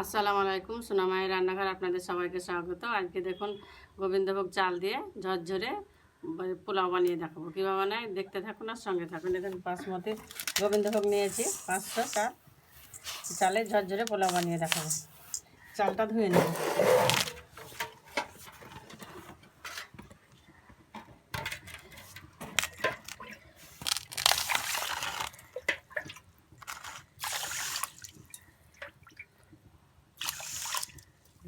আসসালামু আলাইকুম সোনামায়ের রান্নাঘর আপনাদের সবাইকে স্বাগত। আজকে দেখুন গোবিন্দভোগ চাল দিয়ে ঝরঝরে পোলাও বানিয়ে দেখাবো। কীভাবে বানায় দেখতে থাকুন আর সঙ্গে থাকুন। দেখুন, বাসমতি গোবিন্দভোগ নিয়েছি, পাঁচশো চাল চালে ঝরঝরে পোলাও বানিয়ে দেখাবো। চালটা ধুয়ে নেব।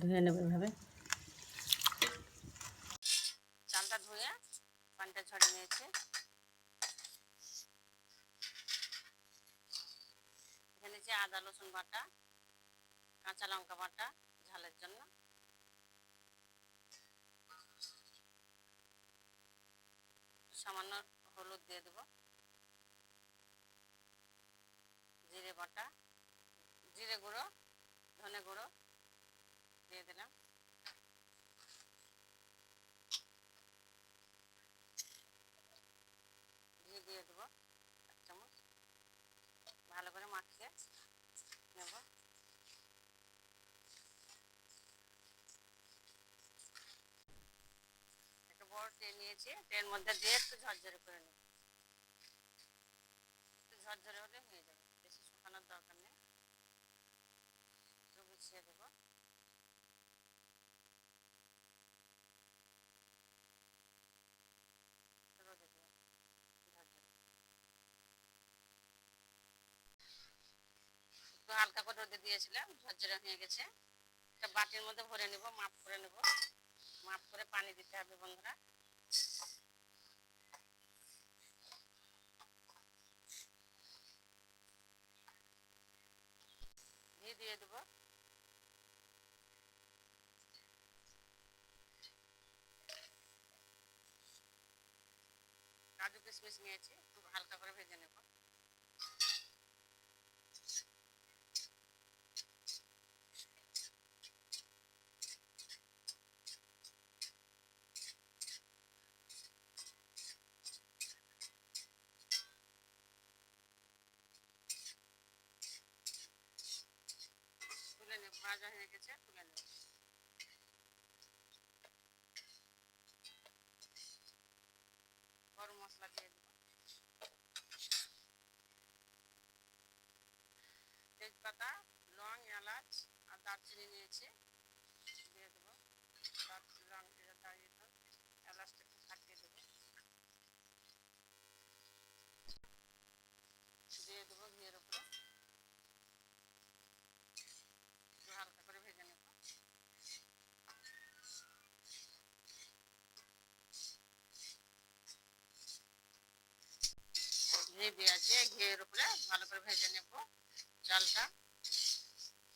ধুয়ে নেব এভাবে। চালটা ধুয়ে পানিটা ঝরিয়ে নিয়েছি। এখানে যে আদা, রসুন বাটা, কাঁচা লঙ্কা বাটা ঝালের জন্য। সামান্য হলুদ দিয়ে দেবো। জিরে বাটা, জিরে গুঁড়ো দিয়ে দিলাম। ঘি দিয়ে দেবো এক চামচ। ভালো করে মাখিয়ে নেব। একটা বড় ট্রেন নিয়েছি ট্রেন মধ্যে দিয়ে একটু ঝরঝরে করে নেব। একটু ঝরঝরে হলে হয়ে যাবে, বেশি শুকানোর দরকার নেই। একটু গুছিয়ে দেবো রোদে দেবো ঝরঝরে একটু হালকা করে রোদে দিয়েছিলাম, ঝরঝরে হয়ে গেছে। একটা বাটির মধ্যে ভরে নেব, মাপ করে নেব। মাপ করে পানি দিতে হবে বন্ধুরা। ঘি দিয়ে দেবো। কাজু কিশমিশ নিয়েছি, খুব হালকা más bien. ঘি দিয়েছে ঘিয়ের উপরে ভালো করে ভেজে নেব চালটা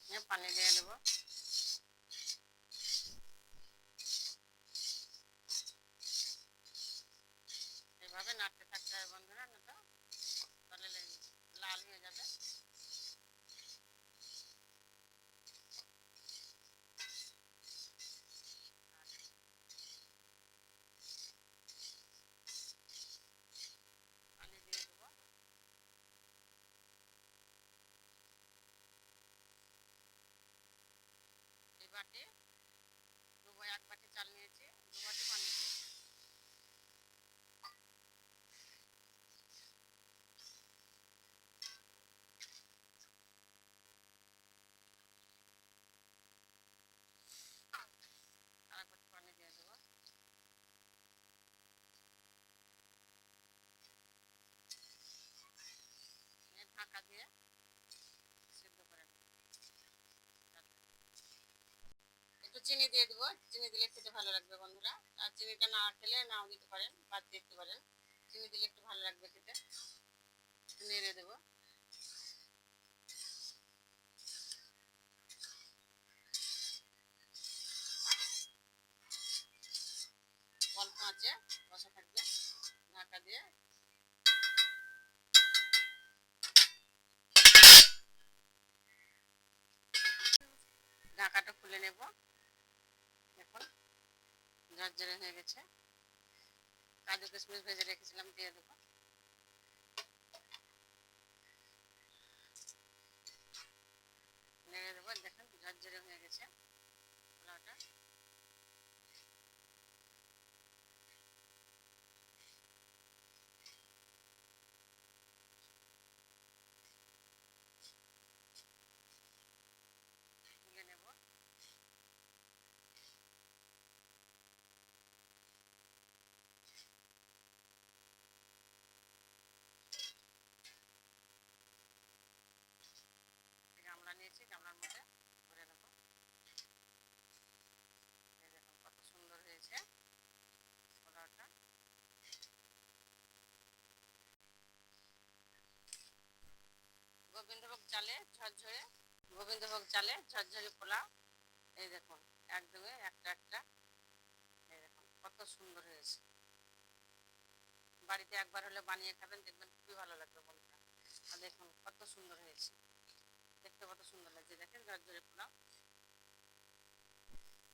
নিয়ে পানি দিয়ে দেবো এভাবে নাড়তে থাকতে হবে বন্ধুরা না তো তাহলে লে- লাল হয়ে যাবে পানি দিয়ে দেবো এই বাটি এক বাটি চাল নিয়েছি দু পানি ঢাকা দিয়ে সিদ্ধ করে নেব চালটা। একটু চিনি দিয়ে দেবো। চিনি দিলে খেতে ভালো লাগবে বন্ধুরা। আর চিনিটা না খেলে নাও দিতে পারেন, বাদ দিতে পারেন। চিনি দিলে একটু ভালো লাগবে খেতে। নেড়ে দেবো। থাকবে। ঢাকা দিয়ে। ঢাকাটা খুলে নেব। ঝরঝরে হয়ে গেছে। কাজু কিশমিশ ভেজে রেখেছিলাম দিয়ে দেবো। বানিয়েছি গামলার মধ্যে। দেখুন কত সুন্দর হয়েছে গোবিন্দভোগ চালে ঝরঝরে, গোবিন্দভোগ চালে ঝরঝরে পোলাও এই দেখুন, একদমই একটা একটা। এই দেখুন, কত সুন্দর হয়েছে। বাড়িতে একবার হলে বানিয়ে খাবেন, দেখবেন খুবই ভালো লাগবে আর দেখুন, কত সুন্দর হয়েছে। দেখতে কত সুন্দর লাগছে। দেখেন ঝরঝরে পোলাও।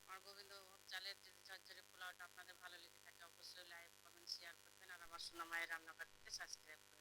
আমার গোবিন্দ চালের যে ঝরঝরে পোলাওটা আপনাদের ভালো লেগে থাকে, অবশ্যই লাইক কমেন্ট শেয়ার করবেন। আর আমার সোনা মায়ের রান্নাঘরটিকে সাবস্ক্রাইব করবেন।